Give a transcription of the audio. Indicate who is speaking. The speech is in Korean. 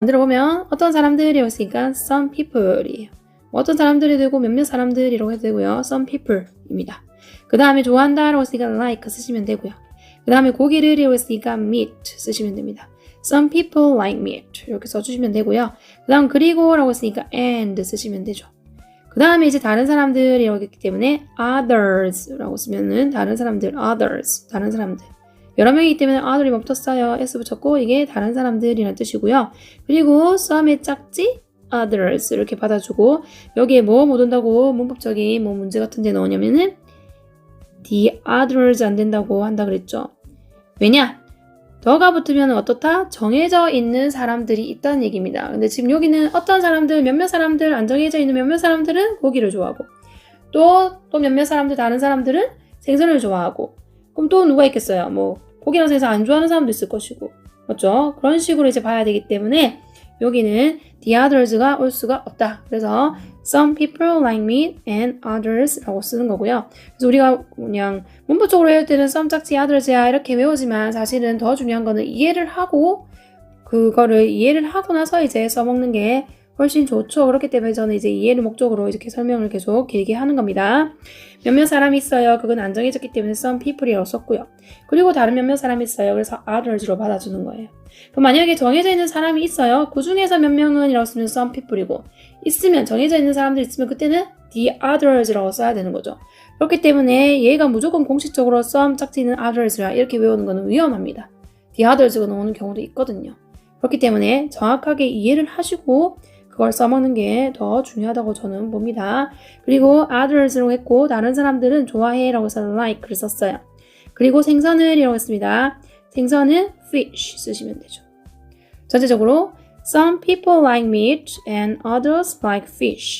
Speaker 1: 만들어 보면 어떤 사람들이 있으니까 some people이에요. 뭐 어떤 사람들이 되고 몇몇 사람들이라고 해도 되고요. some people입니다. 그 다음에 좋아한다라고 했으니까 like 쓰시면 되고요. 그 다음에 고기를 이라고 했으니까 meat 쓰시면 됩니다. Some people like meat 이렇게 써주시면 되고요. 그 다음 그리고라고 했으니까 and 쓰시면 되죠. 그 다음에 이제 다른 사람들이라고 했기 때문에 others라고 쓰면은 다른 사람들, others, 다른 사람들. 여러 명이기 때문에 뭐 붙었어요. s 붙였고 이게 다른 사람들이라는 뜻이고요. 그리고 some의 짝지 others 이렇게 받아주고 여기에 뭐 못 온다고 문법적인 뭐 문제 같은 데 넣으냐면은 the others 안 된다고 한다 그랬죠. 왜냐? 더가 붙으면 어떻다? 정해져 있는 사람들이 있다는 얘기입니다. 근데 지금 여기는 어떤 사람들, 몇몇 사람들, 안 정해져 있는 몇몇 사람들은 고기를 좋아하고 또, 또 몇몇 사람들, 다른 사람들은 생선을 좋아하고 그럼 또 누가 있겠어요? 뭐 고기랑 생선 안 좋아하는 사람도 있을 것이고 맞죠? 그런 식으로 이제 봐야 되기 때문에 여기는 the others가 올 수가 없다. 그래서 some people like meat and others라고 쓰는 거고요. 그래서 우리가 그냥 문법적으로 해올 때는 some 짝지 others야 이렇게 외우지만 사실은 더 중요한 거는 이해를 하고 그거를 이해를 하고 나서 이제 써먹는 게 훨씬 좋죠. 그렇기 때문에 저는 이제 이해를 목적으로 이렇게 설명을 계속 길게 하는 겁니다. 몇몇 사람이 있어요. 그건 안 정해졌기 때문에 some people이라고 썼고요. 그리고 다른 몇몇 사람이 있어요. 그래서 others로 받아주는 거예요. 그럼 만약에 정해져 있는 사람이 있어요. 그 중에서 몇 명은 이라고 쓰면 some people이고 있으면 정해져 있는 사람들 있으면 그때는 the others라고 써야 되는 거죠. 그렇기 때문에 얘가 무조건 공식적으로 some 짝지는 others라 이렇게 외우는 거는 위험합니다. the others가 나오는 경우도 있거든요. 그렇기 때문에 정확하게 이해를 하시고 그걸 써먹는 게 더 중요하다고 저는 봅니다. 그리고 others로 했고 다른 사람들은 좋아해 라고 해서 like를 썼어요. 그리고 생선을 이라고 했습니다. 생선은 fish 쓰시면 되죠. 전체적으로 some people like meat and others like fish